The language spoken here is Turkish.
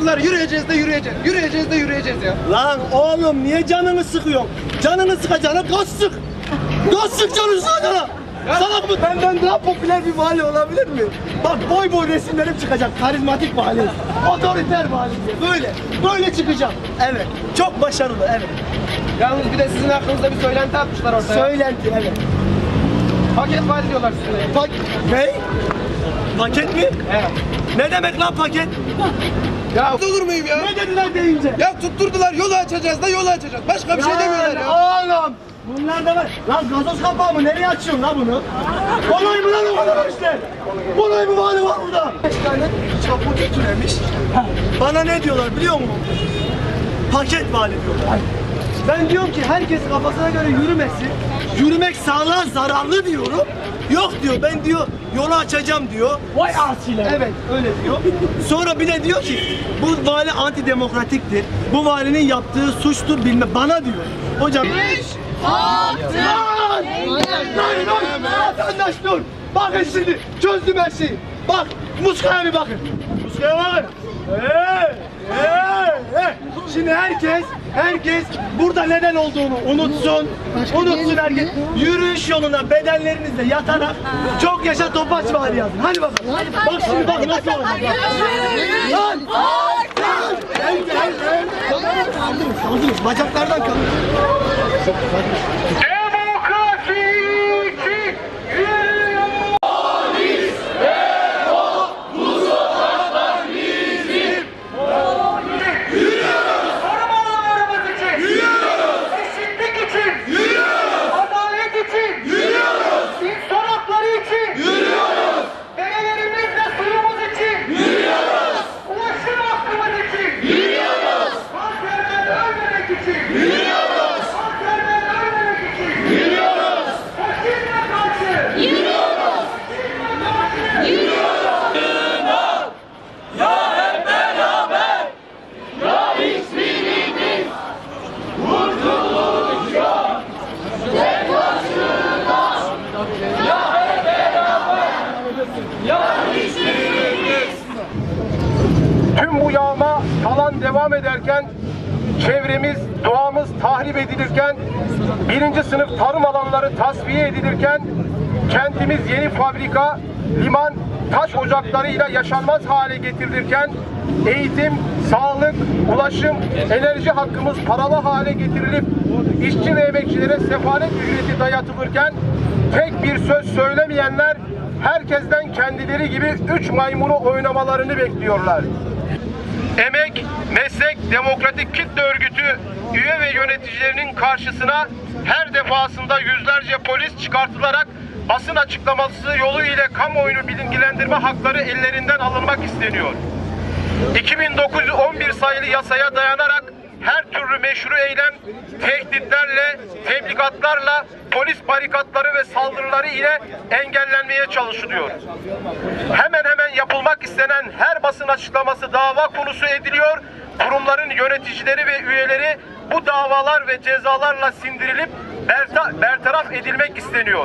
tutturdular. Yürüyeceğiz de yürüyeceğiz. Yürüyeceğiz de yürüyeceğiz ya. Lan oğlum niye canını sıkıyorsun? Canını sıkacağına gaz sık. Gaz sık canını sıkacağına. Salak mı? Benden daha popüler bir vali olabilir mi? Bak boy boy resimlerim çıkacak. Karizmatik vali. Otoriter vali. Böyle. Böyle çıkacağım. Evet. Çok başarılı. Evet. Yalnız bir de sizin hakkınızda bir söylenti atmışlar ortaya. Söylenti. Evet. Paket vali diyorlar size. Pak ne? Paket mi? Evet. Ne demek lan paket? Ya olur muyum ya? Ne dediler deyince? Ya tutturdular yolu açacağız da yolu açacağız. Başka bir şey demiyorlar ya. Oğlum. Bunlar da var. Lan gazoz kapağı mı? Nereye açıyorsun lan bunu? Kolay mı lan o kadar işte? Kolay mı vali var burada? Beş tane çaput türemiş. Bana ne diyorlar biliyor musun? Paket vali diyorlar. Ben diyorum ki herkes kafasına göre yürümesin. Yürümek sağlığa zararlı diyorum. Yok diyor ben diyor yolu açacağım diyor. Vay asiler. Evet öyle diyor. Sonra bir de diyor ki bu vali antidemokratiktir. Bu valinin yaptığı suçtur bilme bana diyor. Hocam. Lan! Lan! Lan! Vatandaş dur. Bakın şimdi çözdüm her şeyi. Bak Muska'ya bir bakın. Muska'ya bakın. Hey! Şimdi herkes, herkes burada neden olduğunu unutsun. Unutsun herkes. Yürüyüş yoluna bedenlerinizle yatarak çok yaşa Topaç var yazın. Hadi bakalım. Bak şimdi bak nasıl olacak. Lan! Kaldırın, kaldırın. Bacaklardan kaldırın. İçin. Yürüyoruz. Kanserden ölmemek için. Yürüyoruz. Faşizme karşı. Yürüyoruz. Faşizme karşı. Tüm bu yağma talan devam ederken, çevremiz, doğamız tahrip edilirken, birinci sınıf tarım alanları tasfiye edilirken, kentimiz yeni fabrika, liman, taş ocaklarıyla yaşanmaz hale getirilirken, eğitim, sağlık, ulaşım, enerji hakkımız paralı hale getirilip, işçi ve emekçilere sefalet ücreti dayatılırken, tek bir söz söylemeyenler, herkesten kendileri gibi üç maymunu oynamalarını bekliyorlar. Emek, Meslek Demokratik Kitle Örgütü üye ve yöneticilerinin karşısına her defasında yüzlerce polis çıkartılarak basın açıklaması yolu ile kamuoyunu bilgilendirme hakları ellerinden alınmak isteniyor. 2911 sayılı yasaya dayanarak her türlü meşru eylem tehditlerle, tebligatlarla, polis barikatları ve saldırıları ile engellenmeye çalışılıyor. Hemen hemen yapılmak istenen her basın açıklaması dava konusu ediliyor. Kurumların yöneticileri ve üyeleri bu davalar ve cezalarla sindirilip berta- bertaraf edilmek isteniyor.